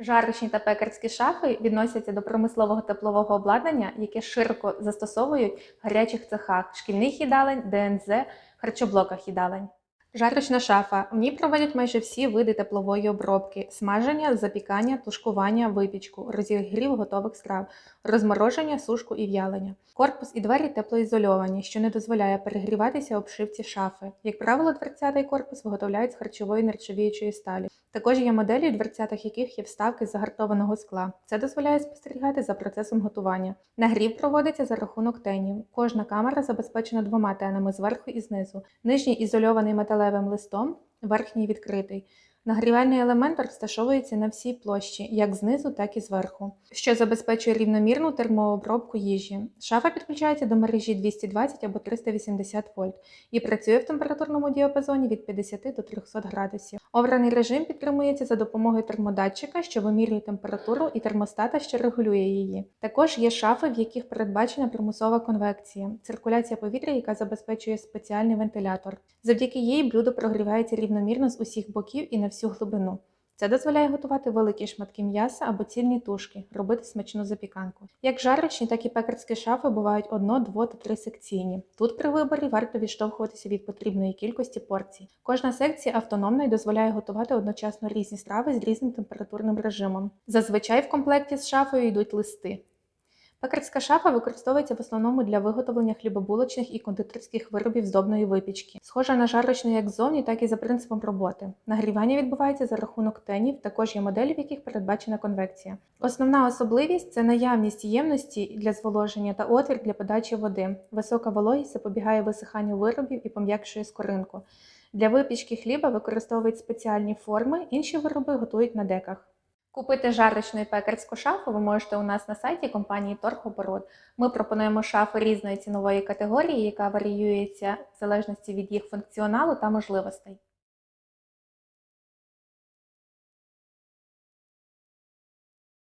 Жарочні та пекарські шафи відносяться до промислового теплового обладнання, яке широко застосовують в гарячих цехах, шкільних їдалень, ДНЗ, харчоблоках їдалень. Жарочна шафа. В ній проводять майже всі види теплової обробки: смаження, запікання, тушкування, випічку, розігрів готових страв, розмороження, сушку і в'ялення. Корпус і двері теплоізольовані, що не дозволяє перегріватися обшивці шафи. Як правило, дверцята і корпус виготовляють з харчової нержавіючої сталі. Також є моделі, у дверцятах яких є вставки з загартованого скла. Це дозволяє спостерігати за процесом готування. Нагрів проводиться за рахунок тенів. Кожна камера забезпечена двома тенами зверху і знизу. Нижній ізольований металевим листом, верхній відкритий. Нагрівальний елемент розташовується на всій площі, як знизу, так і зверху, що забезпечує рівномірну термообробку їжі. Шафа підключається до мережі 220 або 380 вольт і працює в температурному діапазоні від 50 до 300 градусів. Обраний режим підтримується за допомогою термодатчика, що вимірює температуру, і термостата, що регулює її. Також є шафи, в яких передбачена примусова конвекція, циркуляція повітря, яка забезпечує спеціальний вентилятор. Завдяки їй блюдо прогрівається рівномірно з усіх боків і на всю глибину. Це дозволяє готувати великі шматки м'яса або цільні тушки, робити смачну запіканку. Як жарочні, так і пекарські шафи бувають одно, дво та три секційні. Тут при виборі варто відштовхуватися від потрібної кількості порцій. Кожна секція автономна і дозволяє готувати одночасно різні страви з різним температурним режимом. Зазвичай в комплекті з шафою йдуть листи. Пекарська шафа використовується в основному для виготовлення хлібобулочних і кондитерських виробів здобної випічки. Схожа на жарочну як ззовні, так і за принципом роботи. Нагрівання відбувається за рахунок тенів, також є моделі, в яких передбачена конвекція. Основна особливість це наявність ємності для зволоження та отвір для подачі води. Висока вологість запобігає висиханню виробів і пом'якшує скоринку. Для випічки хліба використовують спеціальні форми, інші вироби готують на деках. Купити жарочну і пекарську шафу ви можете у нас на сайті компанії Торгоборот. Ми пропонуємо шафи різної цінової категорії, яка варіюється в залежності від їх функціоналу та можливостей.